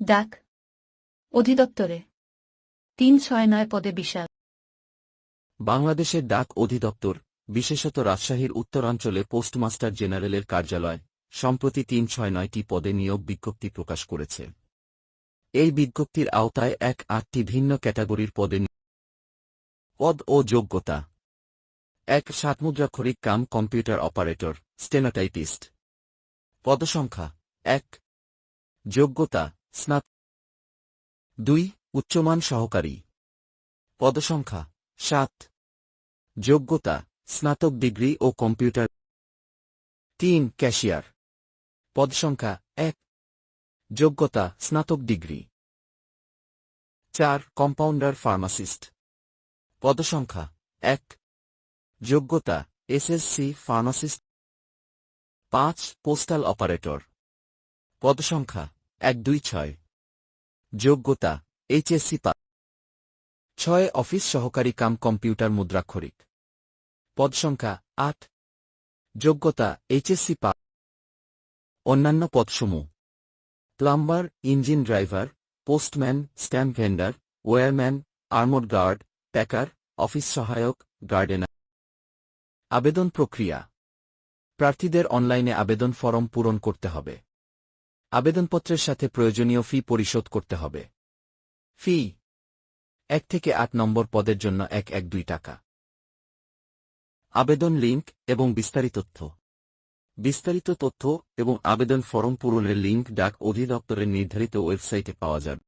ডাক। অধিদপ্তরে। তিন ছয় নয় পদে বিশাল। বাংলাদেশের ডাক অধিদপ্তর, বিশেষত রাজশাহীর উত্তরাঞ্চলে পোস্টমাস্টার জেনারেলের কার্যালয়, সম্প্রতি তিন ছয় নয়টি পদে নিয়োগ বিজ্ঞপ্তি প্রকাশ করেছে। এই বিজ্ঞপ্তির আওতায় এক আটটি ভিন্ন ক্যাটাগরির পদে পদ ও যোগ্যতা। এক সাতমুদ্রাক্ষরিক কাম কম্পিউটার অপারেটর, স্টেনোটাইপিস্ট। পদসংখ্যা এক। যোগ্যতা স্নাত। দুই, উচ্চমান সহকারী। পদসংখ্যা, সাত। যোগ্যতা, স্নাতক ডিগ্রি ও কম্পিউটার। তিন, ক্যাশিয়ার। পদসংখ্যা, এক। যোগ্যতা, স্নাতক ডিগ্রি। চার, কম্পাউন্ডার ফার্মাসিস্ট। পদসংখ্যা, এক। যোগ্যতা, এসএসসি ফার্মাসিস্ট। পাঁচ, পোস্টাল অপারেটর। পদসংখ্যা এক দুই ছয়। যোগ্যতা এইচএসসি পা ছয় অফিস সহকারী কাম কম্পিউটার মুদ্রাক্ষরিক। পদসংখ্যা আট। যোগ্যতা এইচএসসি পা অন্যান্য পদসমূহ। Plumber, engine driver, postman, stamp vendor, wireman, armoured guard, packer, office সহায়ক, গার্ডেনার। আবেদন প্রক্রিয়া। প্রার্থীদের অনলাইনে আবেদন ফরম পূরণ করতে হবে। আবেদনপত্রের সাথে প্রয়োজনীয় ফি পরিশোধ করতে হবে। ফি এক থেকে আট নম্বর পদের জন্য এক এক দুই টাকা। আবেদন লিঙ্ক এবং বিস্তারিত তথ্য। বিস্তারিত তথ্য এবং আবেদন ফরম পূরণের লিঙ্ক ডাক অধিদপ্তরের নির্ধারিত ওয়েবসাইটে পাওয়া যাবে।